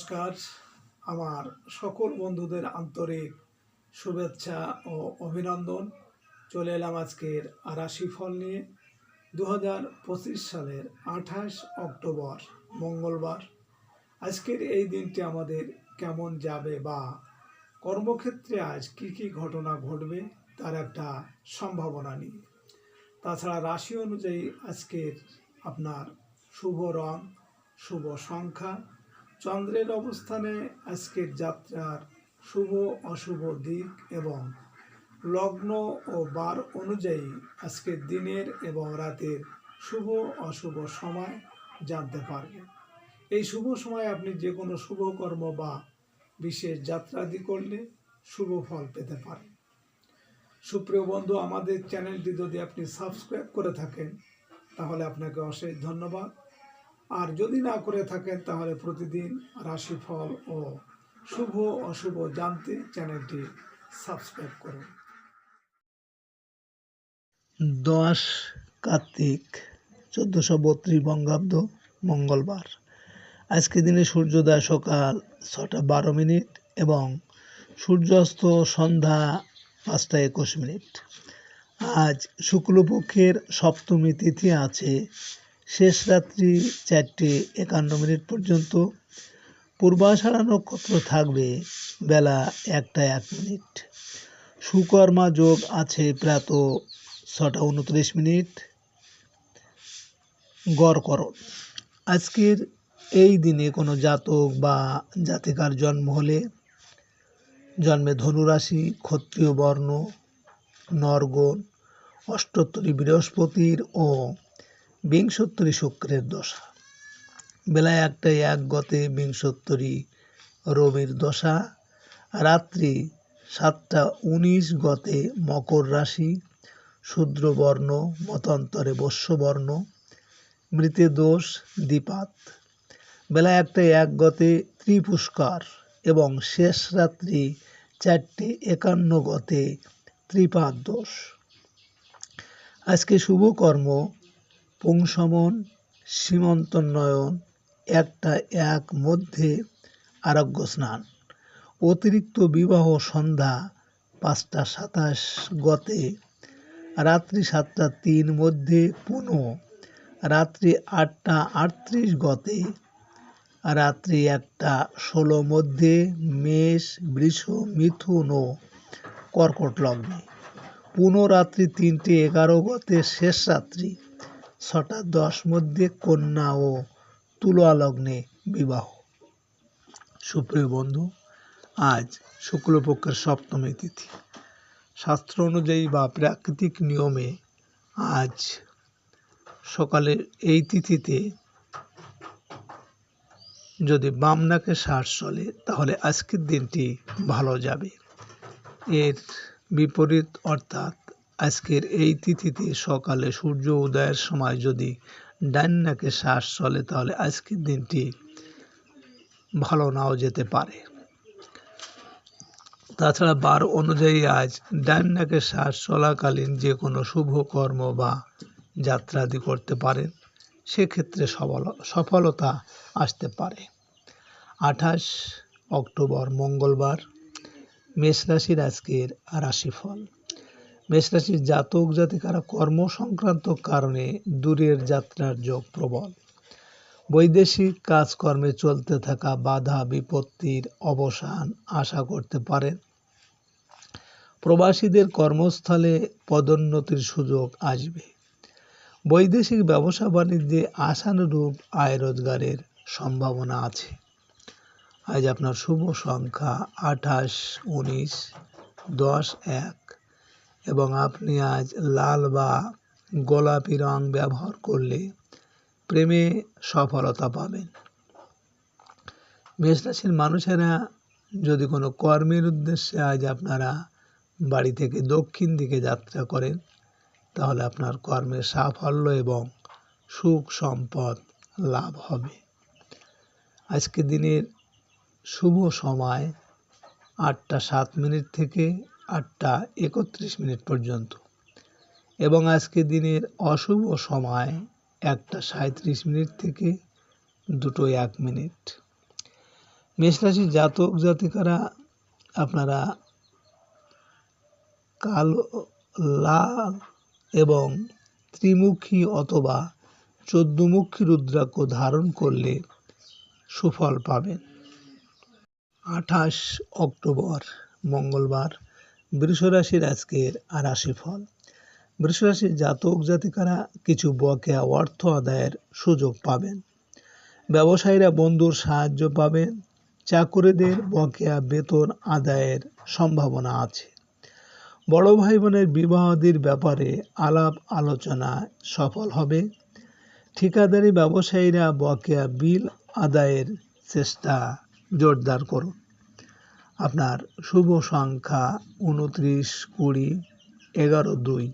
নমস্কার। আমার সকল বন্ধুদের আন্তরিক শুভেচ্ছা ও অভিনন্দন। চলে এলাম আজকের রাশিফল নিয়ে। দু হাজার পঁচিশ সালের আঠাশ অক্টোবর, মঙ্গলবার। আজকের এই দিনটি আমাদের কেমন যাবে বা কর্মক্ষেত্রে আজ কি কি ঘটনা ঘটবে তার একটা সম্ভাবনা নিয়ে। তাছাড়া রাশি অনুযায়ী আজকের আপনার শুভ রং, শুভ সংখ্যা চন্দ্রের অবস্থানে আজকের যাত্রার শুভ অশুভ দিক এবং লগ্ন ও বার অনুযায়ী আজকের দিনের এবং রাতের শুভ অশুভ সময় জানতে পারবেন এই শুভ সময় আপনি যে কোনো শুভ কর্ম বা বিশেষ যাত্রাদি করলে শুভ ফল পেতে পারেন। সুপ্রিয় বন্ধু, আমাদের চ্যানেলটি যদি আপনি সাবস্ক্রাইব করে থাকেন, তাহলে আপনাকে অশেষ ধন্যবাদ। আর যদি না করে থাকেন, তাহলে প্রতিদিন রাশিফল ও শুভ অশুভ জানতে চ্যানেলটি সাবস্ক্রাইব করুন। দশ, কার্তিক, চোদ্দোশো বত্রিশ বঙ্গাব্দ, মঙ্গলবার। আজকে দিনে সূর্যোদয় সকাল ছটা বারো মিনিট এবং সূর্যাস্ত সন্ধ্যা পাঁচটা একুশ মিনিট। আজ শুক্লপক্ষের সপ্তমী তিথি আছে শেষ রাত্রি চারটে একান্ন মিনিট পর্যন্ত পূর্বাষাঢ়া নক্ষত্র থাকবে বেলা একটা এক মিনিট। সুকর্মা যোগ আছে প্রাত ছটা উনত্রিশ মিনিট। গড়করণ আজকের এই দিনে কোনো জাতক বা জাতিকার জন্ম হলে জন্মে ধনুরাশি, ক্ষত্রিয় বর্ণ, নরগণ, অষ্টোত্তরী বৃহস্পতির ও বিংশোত্তরী শুক্রের দশা। বেলা একটায় এক গতে বিংশোত্তরী রবির দশা, রাত্রি সাতটা উনিশ গতে মকর রাশি শূদ্রবর্ণ মতান্তরে বস্যবর্ণ মৃতে দোষ, দ্বিপাত। বেলা একটায় এক গতে ত্রিপুষ্কার এবং শেষ রাত্রি চারটে একান্ন গতে ত্রিপাদ দোষ। আজকে শুভকর্ম পুংসমন সীমন্তোন্নয়ন একটা এক মধ্যে আরোগ্য স্নান। অতিরিক্ত বিবাহ সন্ধ্যা পাঁচটা সাতাশ গতে, রাত্রি সাতটা তিন মধ্যে পুনঃ, রাত্রি আটটা আটত্রিশ গতে, রাত্রি একটা ষোলো মধ্যে মেষ, বৃষ, মিথুন ও কর্কট লগ্নে। পুনরাত্রি তিনটে এগারো গতে শেষ রাত্রি। ছটা দশ মধ্যে কন্যা ও তুলা লগ্নে বিবাহ। সুপ্রিয় বন্ধু, আজ শুক্লপক্ষের সপ্তমী তিথি। শাস্ত্র অনুযায়ী বা প্রাকৃতিক নিয়মে আজ সকালে এই তিথিতে যদি বাম নাকে শ্বাস চলে, তাহলে আজকের দিনটি ভালো যাবে। এর বিপরীত অর্থাৎ আজকের এই তিথিতে সকালে সূর্য উদয়ের সময় যদি ডান নাকে শ্বাস চলে, তাহলে আজকের দিনটি ভালো নাও যেতে পারে। তাছাড়া বার অনুযায়ী আজ ডান নাকে শ্বাস চলাকালীন যে কোনো শুভ কর্ম বা যাত্রাদি করতে পারেন, সেক্ষেত্রে সফল সফলতা আসতে পারে। আঠাশ অক্টোবর মঙ্গলবার, মেষ রাশির আজকের রাশিফল। মেষ রাশির জাতক জাতিকারা কর্ম সংক্রান্ত কারণে দূরের যাত্রার যোগ প্রবল। বৈদেশিক কাজকর্মে চলতে থাকা বাধা বিপত্তির অবসান আশা করতে পারেন। প্রবাসীদের কর্মস্থলে পদোন্নতির সুযোগ আসবে। বৈদেশিক ব্যবসা বাণিজ্যে আশানুরূপ আয় রোজগারের সম্ভাবনা আছে। আজ আপনার শুভ সংখ্যা আঠাশ, উনিশ, দশ, এক। এবং আপনি আজ লাল বা গোলাপি রং ব্যবহার করলে প্রেমে সফলতা পাবেন। মেষ রাশির মানুষেরা যদি কোনো কর্মের উদ্দেশ্যে আজ আপনারা বাড়ি থেকে দক্ষিণ দিকে যাত্রা করেন, তাহলে আপনার কর্মের সাফল্য এবং সুখ সম্পদ লাভ হবে। আজকে দিনের শুভ সময় আটটা সাত মিনিট থেকে আটটা একত্রিশ মিনিট পর্যন্ত। এবং আজকে দিনের অশুভ সময় একটা সাঁত্রিশ মিনিট থেকে দুটো এক মিনিট। মেষরাশির জাতক জাতিকারা, আপনারা কালো, লাল এবং ত্রিমুখী অথবা চোদ্দমুখী রুদ্রাক্ষ ধারণ করলে সুফল পাবেন। আঠাশ অক্টোবর, মঙ্গলবার। বৃষরাশির আজকের আর রাশিফল। বৃষরাশির জাতক জাতিকারা কিছু বকেয়া অর্থ আদায়ের সুযোগ পাবেন। ব্যবসায়ীরা বন্ধুর সাহায্য পাবেন। চাকুরিদের বকেয়া বেতন আদায়ের সম্ভাবনা আছে। বড় ভাই বোনের বিবাহাদির ব্যাপারে আলাপ আলোচনা সফল হবে। ঠিকাদারি ব্যবসায়ীরা বকেয়া বিল আদায়ের চেষ্টা জোরদার করুন। আপনার শুভ সংখ্যা উনত্রিশ, কুড়ি, এগারো, দুই।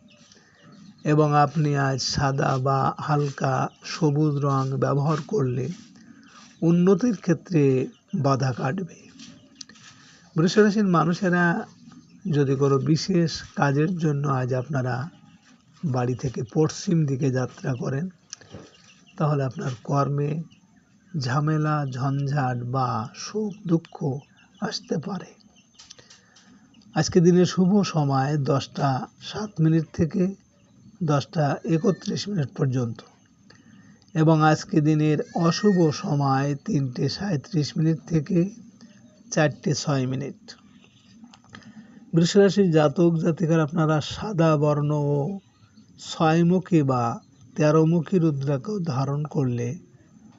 এবং আপনি আজ সাদা বা হালকা সবুজ রং ব্যবহার করলে উন্নতির ক্ষেত্রে বাধা কাটবে। বৃষরাশির মানুষেরা যদি কোনো বিশেষ কাজের জন্য আজ আপনারা বাড়ি থেকে পশ্চিম দিকে যাত্রা করেন, তাহলে আপনার কর্মে ঝামেলা, ঝঞ্ঝাট বা সুখ দুঃখ আসতে পারে। আজকে দিনের শুভ সময় দশটা সাত মিনিট থেকে দশটা একত্রিশ মিনিট পর্যন্ত। এবং আজকে দিনের অশুভ সময় তিনটে সাঁত্রিশ মিনিট থেকে চারটে ছয় মিনিট। বৃষরাশির জাতক জাতিকার আপনারা সাদা বর্ণ ও ছয়মুখী বা তেরোমুখী রুদ্রাক্ষ ধারণ করলে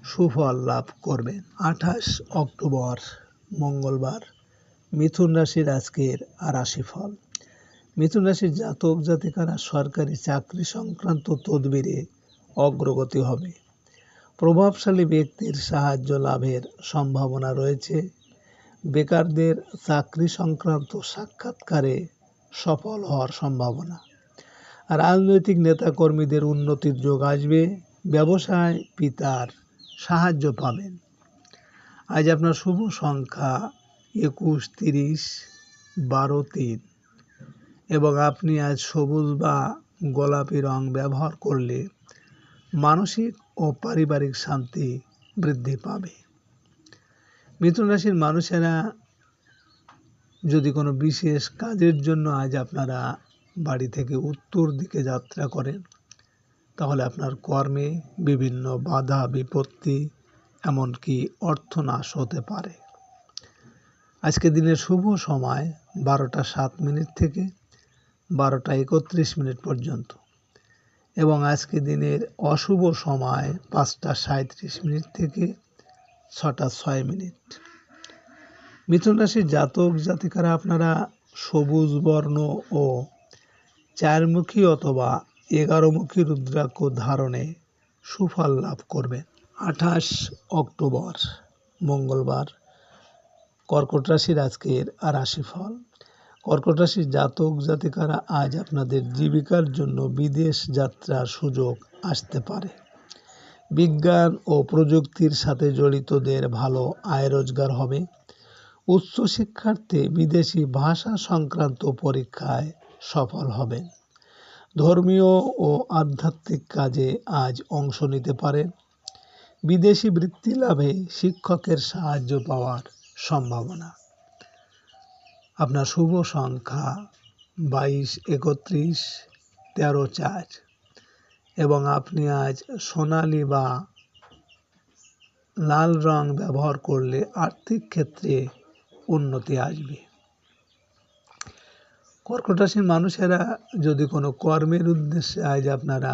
সুফল লাভ করবেন। আঠাশ অক্টোবর মঙ্গলবার। মিথুন রাশির আজকের রাশিফল। মিথুন রাশির জাতক জাতিকারা সরকারি চাকরি সংক্রান্ত তদবিরে অগ্রগতি হবে। প্রভাবশালী ব্যক্তির সাহায্য লাভের সম্ভাবনা রয়েছে। বেকারদের চাকরি সংক্রান্ত সাক্ষাৎকারে সফল হওয়ার সম্ভাবনা। রাজনৈতিক নেতাকর্মীদের উন্নতির যোগ আসবে। ব্যবসায় পিতার সাহায্য পাবেন। আজ আপনার শুভ সংখ্যা একুশ, তিরিশ, বারো, তিন। এবং আপনি আজ সবুজ বা গোলাপি রং ব্যবহার করলে মানসিক ও পারিবারিক শান্তি বৃদ্ধি পাবে। মিথুন রাশির মানুষেরা যদি কোনো বিশেষ কাজের জন্য আজ আপনারা বাড়ি থেকে উত্তর দিকে যাত্রা করেন, তাহলে আপনার কর্মে বিভিন্ন বাধা, বিপত্তি এমনকি অর্থনাশ হতে পারে। আজকে দিনের শুভ সময় বারোটা সাত মিনিট থেকে বারোটা একত্রিশ মিনিট পর্যন্ত এবং আজকে দিনের অশুভ সময় পাঁচটা সাঁত্রিশ মিনিট থেকে ছটা ছয় মিনিট। মিথুন রাশির জাতক জাতিকারা আপনারা সবুজ, বর্ণ ও চারমুখী অথবা এগারোমুখী রুদ্রাক্ষ ধারণে সুফল লাভ করবেন। আঠাশ অক্টোবর, মঙ্গলবার। কর্কট রাশির আজকের রাশিফল। কর্কট রাশির জাতক জাতিকারা আজ আপনাদের জীবিকার জন্য বিদেশ যাত্রার সুযোগ আসতে পারে। বিজ্ঞান ও প্রযুক্তির সাথে জড়িতদের ভালো আয় রোজগার হবে। উচ্চশিক্ষার্থে বিদেশি ভাষা সংক্রান্ত পরীক্ষায় সফল হবেন। ধর্মীয় ও আধ্যাত্মিক কাজে আজ অংশ নিতে পারেন। বিদেশি বৃত্তি লাভে শিক্ষকের সাহায্য পাওয়ার সম্ভাবনা। আপনার শুভ সংখ্যা বাইশ, একত্রিশ, তেরো, চার এবং আপনি আজ সোনালি বা লাল রং ব্যবহার করলে আর্থিক ক্ষেত্রে উন্নতি আসবে। কর্কট রাশির মানুষেরা যদি কোনো কর্মের উদ্দেশ্যে আজ আপনারা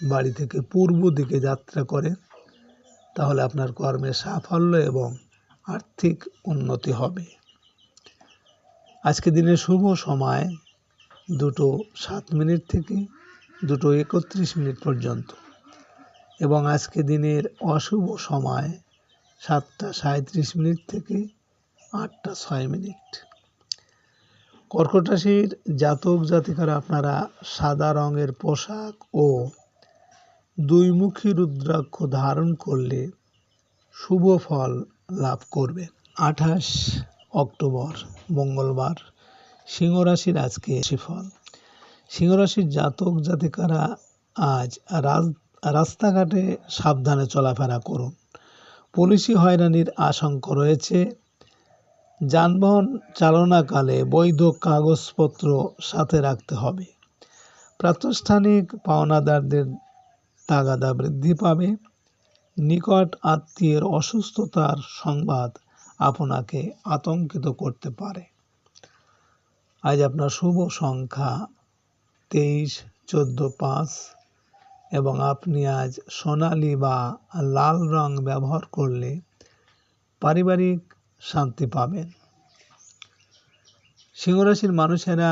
বাড়ি থেকে পূর্ব দিকে যাত্রা করেন তাহলে আপনার কর্মে সাফল্য এবং আর্থিক উন্নতি হবে। আজকে দিনের শুভ সময় দুটো সাত মিনিট থেকে দুটো একত্রিশ মিনিট পর্যন্ত এবং আজকে দিনের অশুভ সময় সাতটা সাঁত্রিশ মিনিট থেকে আটটা ছয় মিনিট। কর্কট রাশির জাতক জাতিকারা আপনারা সাদা রঙের পোশাক ও দুইমুখী রুদ্রাক্ষ ধারণ করলে শুভ ফল লাভ করবে। আঠাশ অক্টোবর, মঙ্গলবার সিংহ রাশির আজকে ফল। সিংহ রাশির জাতক জাতিকারা আজ রাস্তাঘাটে সাবধানে চলাফেরা করুন। পুলিশি হয়রানির আশঙ্কা রয়েছে। যানবাহন চালনাকালে বৈধ কাগজপত্র সাথে রাখতে হবে। প্রাতিষ্ঠানিক পাওনাদারদের তাগাদা বৃদ্ধি পাবে। নিকট আত্মীয়ের অসুস্থতার সংবাদ আপনাকে আতঙ্কিত করতে পারে। আজ আপনার শুভ সংখ্যা তেইশ, চোদ্দ, পাঁচ এবং আপনি আজ সোনালি বা লাল রং ব্যবহার করলে পারিবারিক শান্তি পাবেন। সিংহরাশির মানুষেরা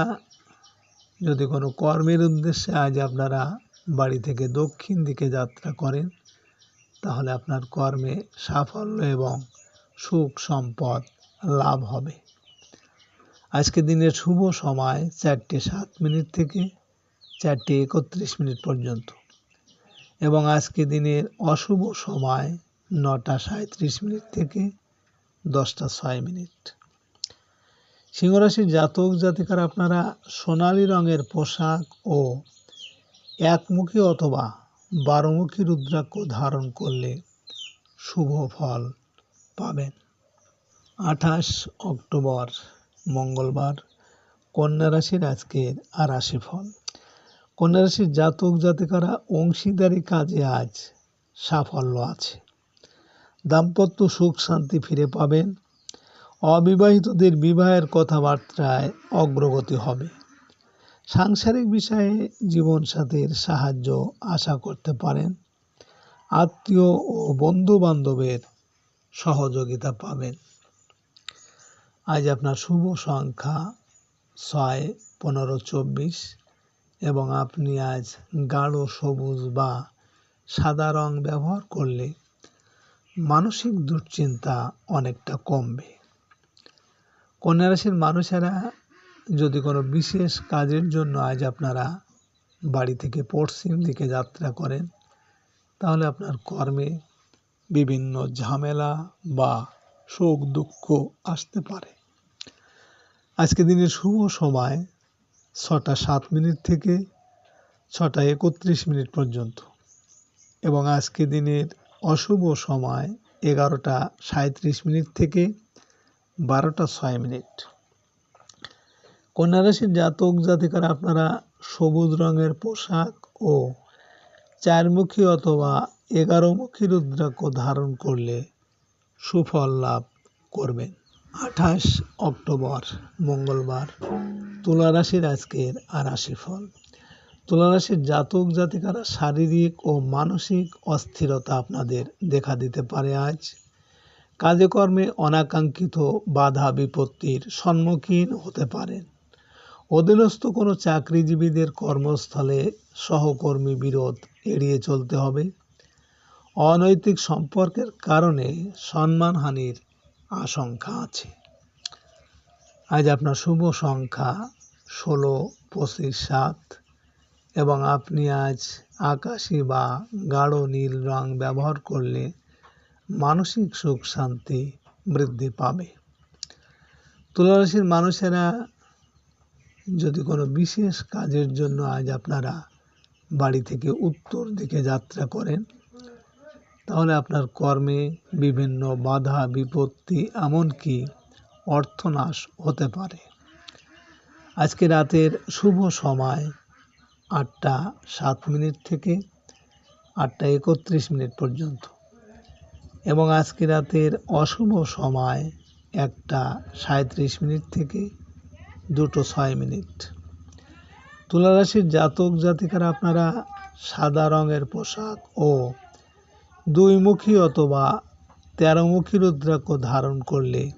যদি কোনো কর্মের উদ্দেশ্যে আজ আপনারা বাড়ি থেকে দক্ষিণ দিকে যাত্রা করেন, তাহলে আপনার কর্মে সাফল্য এবং সুখ সম্পদ লাভ হবে। আজকে দিনের শুভ সময় চারটে সাত মিনিট থেকে চারটে একত্রিশ মিনিট পর্যন্ত এবং আজকে দিনের অশুভ সময় নটা সাঁত্রিশ মিনিট থেকে দশটা ছয় মিনিট। সিংহরাশির জাতক জাতিকার আপনারা সোনালি রঙের পোশাক ও একমুখী অথবা বারোমুখী রুদ্রাক্ষ ধারণ করলে শুভ ফল পাবেন। আঠাশ অক্টোবর, মঙ্গলবার, কন্যা রাশির আজকের আর রাশি ফল। কন্যা রাশির জাতক জাতিকারা অংশীদারি কাজে আজ সাফল্য আছে। দাম্পত্য সুখ শান্তি ফিরে পাবেন। অবিবাহিতদের বিবাহের কথাবার্তায় অগ্রগতি হবে। সাংসারিক বিষয়ে জীবনসাথীর সাহায্য আশা করতে পারেন। আত্মীয় ও বন্ধু বান্ধবের সহযোগিতা পাবেন। আজ আপনার শুভ সংখ্যা ছয়, পনেরো, চব্বিশ এবং আপনি আজ গাঢ়, সবুজ বা সাদা রং ব্যবহার করলে মানসিক দুশ্চিন্তা অনেকটা কমবে। কন্যা রাশির মানুষেরা যদি কোনো বিশেষ কাজের জন্য আজ আপনারা বাড়ি থেকে পশ্চিম দিকে যাত্রা করেন, তাহলে আপনার কর্মে বিভিন্ন ঝামেলা বা শোক দুঃখ আসতে পারে। আজকে দিনের শুভ সময় ছটা সাত মিনিট থেকে ছটা একত্রিশ মিনিট পর্যন্ত এবং আজকে দিনের অশুভ সময় এগারোটা সাঁত্রিশ মিনিট থেকে বারোটা ছয় মিনিট। কন্যা রাশির জাতক জাতিকার আপনারা সবুজ রঙের পোশাক ও চারমুখী অথবা এগারোমুখী রুদ্রাক্ষ ধারণ করলে সুফল লাভ করবেন। আঠাশ অক্টোবর, মঙ্গলবার তুলা রাশির আজকের আর রাশি ফল তুলা রাশির জাতক জাতিকারা শারীরিক ও মানসিক অস্থিরতা আপনাদের দেখা দিতে পারে আজ। কাজে কর্মে অনাকাঙ্ক্ষিত বাধা বিপত্তির সম্মুখীন হতে পারেন। অধীনস্থ কোনো চাকরিজীবীদের কর্মস্থলে সহকর্মী বিরোধ এড়িয়ে চলতে হবে। অনৈতিক সম্পর্কের কারণে সম্মানহানির আশঙ্কা আছে। আজ আপনার শুভ সংখ্যা ষোলো, পঁচিশ, সাত এবং আপনি আজ আকাশি বা গাঢ় নীল রং ব্যবহার করলে মানসিক সুখ শান্তি বৃদ্ধি পাবে। তুলারাশির মানুষেরা যদি কোনো বিশেষ কাজের জন্য আজ আপনারা বাড়ি থেকে উত্তর দিকে যাত্রা করেন, তাহলে আপনার কর্মে বিভিন্ন বাধা, বিপত্তি, এমনকি অর্থনাশ হতে পারে। আজকে রাতের শুভ সময় আটটা সাত মিনিট থেকে আটটা একত্রিশ মিনিট পর্যন্ত। এবং আজকে রাতের অশুভ সময় একটা সাঁত্রিশ মিনিট থেকে দুটো ছয় মিনিট। তুলারাশির জাতক জাতিকারা আপনারা সাদা রঙের পোশাক ও দুইমুখী অথবা তেরোমুখী রুদ্রাক্ষ ধারণ করলে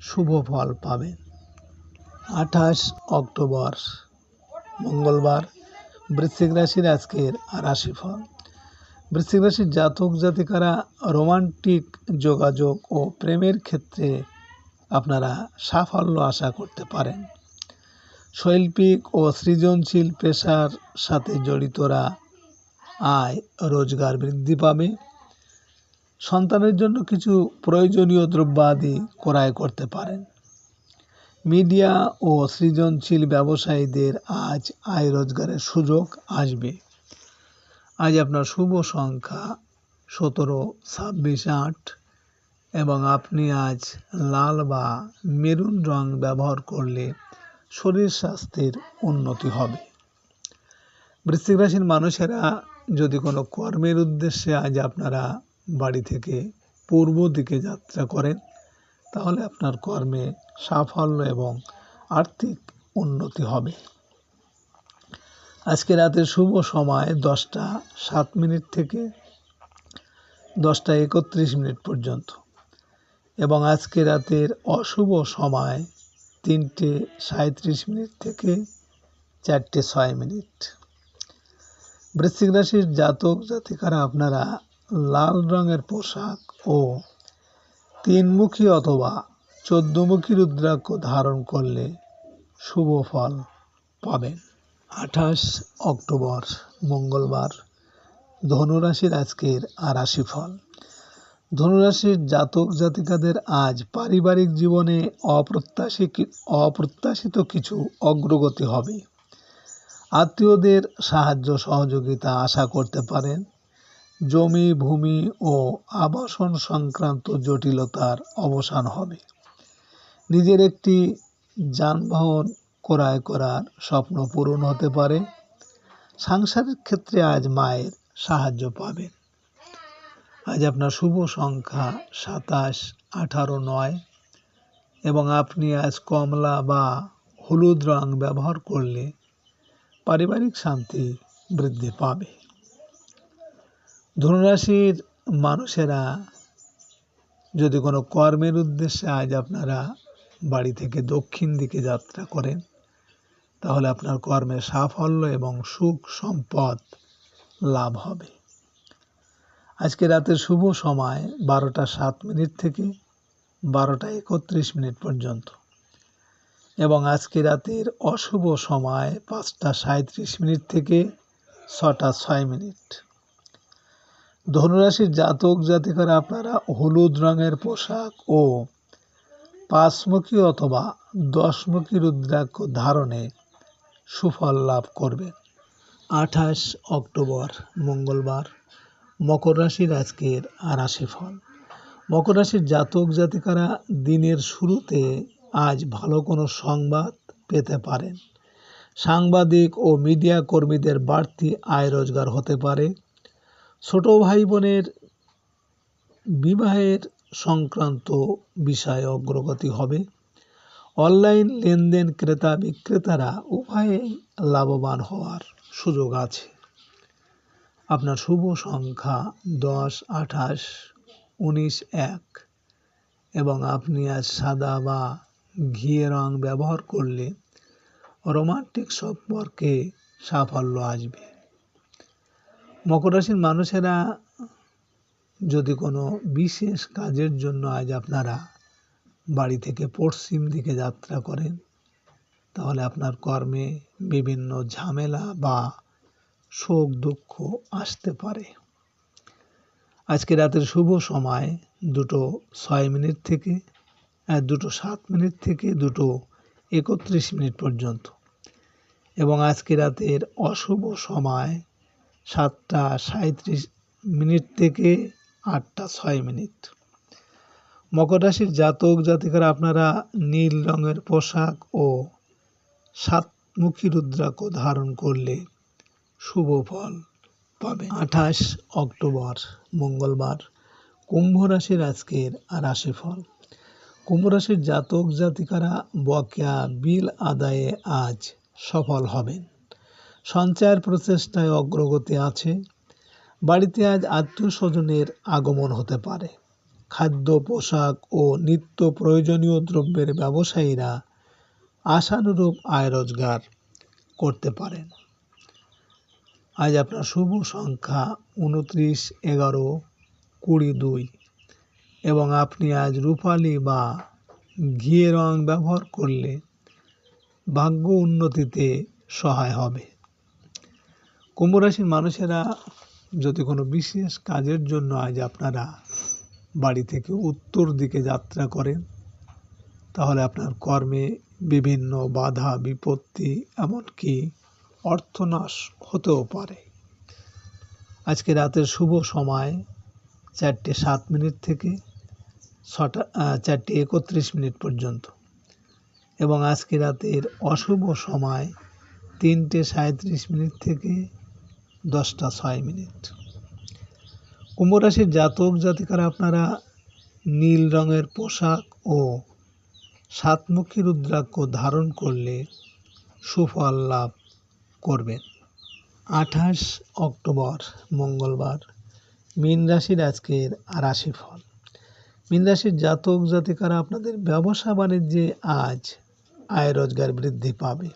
শুভ ফল পাবেন। আঠাশ অক্টোবর, মঙ্গলবার, বৃশ্চিক রাশির আজকের রাশিফল। বৃশ্চিক রাশির জাতক জাতিকারা রোমান্টিক যোগাযোগ ও প্রেমের ক্ষেত্রে আপনারা সাফল্য আশা করতে পারেন। শৈল্পিক ও সৃজনশীল পেশার সাথে জড়িতরা আয় রোজগার বৃদ্ধি পাবে। সন্তানের জন্য কিছু প্রয়োজনীয় দ্রব্যাদি ক্রয় করতে পারেন। মিডিয়া ও সৃজনশীল ব্যবসায়ীদের আজ আয় রোজগারের সুযোগ আসবে। আজ আপনার শুভ সংখ্যা সতেরো, ছাব্বিশ, আট। এবং আপনি আজ লাল বা মেরুন রং ব্যবহার করলে শরীর স্বাস্থ্যের উন্নতি হবে। বৃশ্চিক রাশির মানুষেরা যদি কোনো কর্মের উদ্দেশ্যে আজ আপনারা বাড়ি থেকে পূর্ব দিকে যাত্রা করেন, তাহলে আপনার কর্মে সাফল্য এবং আর্থিক উন্নতি হবে। আজকে রাতের শুভ সময় দশটা সাত মিনিট থেকে দশটা একত্রিশ মিনিট পর্যন্ত। এবং আজকে রাতের অশুভ সময় তিনটে সাঁত্রিশ মিনিট থেকে চারটে ছয় মিনিট। বৃশ্চিক রাশির জাতক জাতিকারা আপনারা লাল রঙের পোশাক ও তিনমুখী অথবা চোদ্দমুখী রুদ্রাক্ষ ধারণ করলে শুভ ফল পাবেন। আঠাশ অক্টোবর মঙ্গলবার ধনুরাশির আজকের আর রাশি ফল। ধনুরাশির জাতক জাতিকাদের আজ পারিবারিক জীবনে অপ্রত্যাশিত অপ্রত্যাশিত কিছু অগ্রগতি হবে। আত্মীয়দের সাহায্য সহযোগিতা আশা করতে পারেন। জমি, ভূমি ও আবাসন সংক্রান্ত জটিলতার অবসান হবে। নিজের একটি যানবাহন ক্রয় করার স্বপ্ন পূরণ হতে পারে। সাংসারিক ক্ষেত্রে আজ মায়ের সাহায্য পাবেন। আজ আপনার শুভ সংখ্যা সাতাশ, আঠারো, নয়, এবং আপনি আজ কমলা বা হলুদ রং ব্যবহার করলে পারিবারিক শান্তি বৃদ্ধি পাবে। ধনুরাশির মানুষেরা যদি কোনো কর্মের উদ্দেশ্যে আজ আপনারা বাড়ি থেকে দক্ষিণ দিকে যাত্রা করেন, তাহলে আপনার কর্মে সাফল্য এবং সুখ সম্পদ লাভ হবে। আজকে রাতের শুভ সময় বারোটা সাত মিনিট থেকে বারোটা একত্রিশ মিনিট পর্যন্ত। এবং আজকে রাতের অশুভ সময় পাঁচটা সাঁত্রিশ মিনিট থেকে ছটা ছয় মিনিট। ধনুরাশির জাতক জাতিকারা আপনারা হলুদ রঙের পোশাক ও পাঁচমুখী অথবা দশমুখী রুদ্রাক্ষ ধারণে সুফল লাভ করবেন। আঠাশ অক্টোবর মঙ্গলবার। মকর রাশির আজকের রাশি ফল। মকর রাশির জাতক জাতিকারা দিনের শুরুতে আজ ভালো কোনো সংবাদ পেতে পারেন। সাংবাদিক ও মিডিয়া কর্মীদের বাড়তি আয় রোজগার হতে পারে। ছোট ভাই বোনের বিবাহের সংক্রান্ত বিষয়ে অগ্রগতি হবে। অনলাইন লেনদেন ক্রেতা বিক্রেতারা উভয়ে লাভবান হওয়ার সুযোগ আছে। আপনার শুভ সংখ্যা দশ, আঠাশ, উনিশ, এক। এবং আপনি আজ সাদা বা ঘিয়ে রং ব্যবহার করলে রোমান্টিক সম্পর্কে সাফল্য আসবে। মকর রাশির মানুষেরা যদি কোনো বিশেষ কাজের জন্য আজ আপনারা বাড়ি থেকে পশ্চিম দিকে যাত্রা করেন, তাহলে আপনার কর্মে বিভিন্ন ঝামেলা বা শোক, দুঃখ আসতে পারে। আজকে রাতের শুভ সময়, দুটো ছয় মিনিট থেকে দুটো সাত মিনিট থেকে, দুটো একত্রিশ মিনিট পর্যন্ত। এবং আজকে রাতের অশুভ সময়, সাতটা সাঁত্রিশ মিনিট থেকে আটটা ছয় মিনিট। মকর রাশির জাতক জাতিকারা, আপনারা নীল রঙের পোশাক ও সাতমুখী রুদ্রাক্ষ ধারণ করলে শুভ ফল পাবে আঠাশ অক্টোবর, মঙ্গলবার, কুম্ভ রাশির আজকের রাশিফল। কুম্ভ রাশির জাতক জাতিকারা বকেয়া বিল আদায়ে আজ সফল হবেন। সঞ্চয়ের প্রচেষ্টায় অগ্রগতি আছে। বাড়িতে আজ আত্মীয় স্বজনের আগমন হতে পারে। খাদ্য, পোশাক ও নিত্য প্রয়োজনীয় দ্রব্যের ব্যবসায়ীরা আশানুরূপ আয় রোজগার করতে পারেন। আজ আপনার শুভ সংখ্যা উনত্রিশ, এগারো, কুড়ি, দুই। এবং আপনি আজ রূপালি বা ঘিয়ে রং ব্যবহার করলে ভাগ্য উন্নতিতে সহায় হবে। কুম্ভ রাশির মানুষেরা যদি কোনো বিশেষ কাজের জন্য আজ আপনারা বাড়ি থেকে উত্তর দিকে যাত্রা করেন, তাহলে আপনার কর্মে বিভিন্ন বাধা, বিপত্তি, এমনকি অর্থনাশ হতেও পারে। আজকে রাতের শুভ সময় চারটে সাত মিনিট থেকে ছটা চারটে একত্রিশ মিনিট পর্যন্ত। এবং আজকে রাতের অশুভ সময় তিনটে সাঁত্রিশ মিনিট থেকে দশটা ছয় মিনিট। কুম্ভ রাশির জাতক জাতিকারা আপনারা নীল রঙের পোশাক ও সাতমুখী রুদ্রাক্ষ ধারণ করলে সুফল লাভ করবেন আঠাশ অক্টোবর, মঙ্গলবার। মীন রাশির আজকের রাশিফল। মীন রাশির জাতক জাতিকারা আপনাদের ব্যবসা বাণিজ্যে আজ আয় রোজগার বৃদ্ধি পাবে।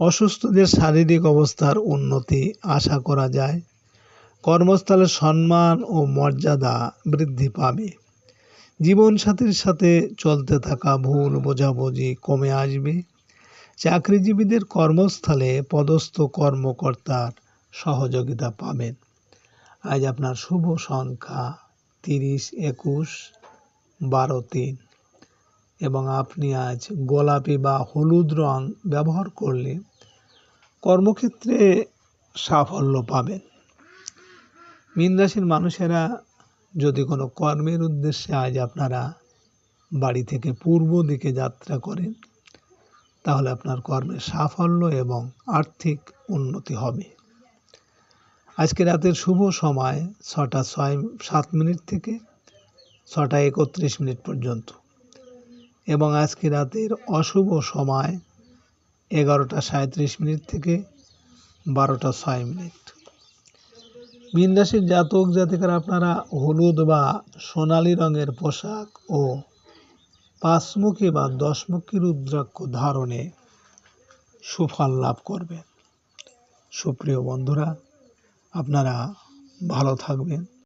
অসুস্থদের শারীরিক অবস্থার উন্নতি আশা করা যায়। কর্মস্থলে সম্মান ও মর্যাদা বৃদ্ধি পাবে। জীবনসাথীর সাথে চলতে থাকা ভুল বোঝাবুঝি কমে আসবে। চাকরিজীবীদের কর্মস্থলে পদস্থ কর্মকর্তার সহযোগিতা পাবেন। আজ আপনার শুভ সংখ্যা তিরিশ একুশ বারো তিন। এবং আপনি আজ গোলাপি বা হলুদ রং ব্যবহার করলে কর্মক্ষেত্রে সাফল্য পাবেন। মীন রাশির মানুষেরা যদি কোনো কর্মের উদ্দেশ্যে আজ আপনারা বাড়ি থেকে পূর্ব দিকে যাত্রা করেন তাহলে আপনার কর্মের সাফল্য এবং আর্থিক উন্নতি হবে। আজকে রাতের শুভ সময় ছটা ছয় সাত মিনিট থেকে ছটা একত্রিশ মিনিট পর্যন্ত এবং আজকে রাতের অশুভ সময় এগারোটা সাঁত্রিশ মিনিট থেকে বারোটা ছয় মিনিট। মীন জাতক জাতিকারা আপনারা হলুদ বা সোনালী রঙের পোশাক ও পাঁচমুখী বা দশমুখী রুদ্রাক্ষ ধারণে সুফল লাভ করবেন। সুপ্রিয় বন্ধুরা আপনারা ভালো থাকবেন।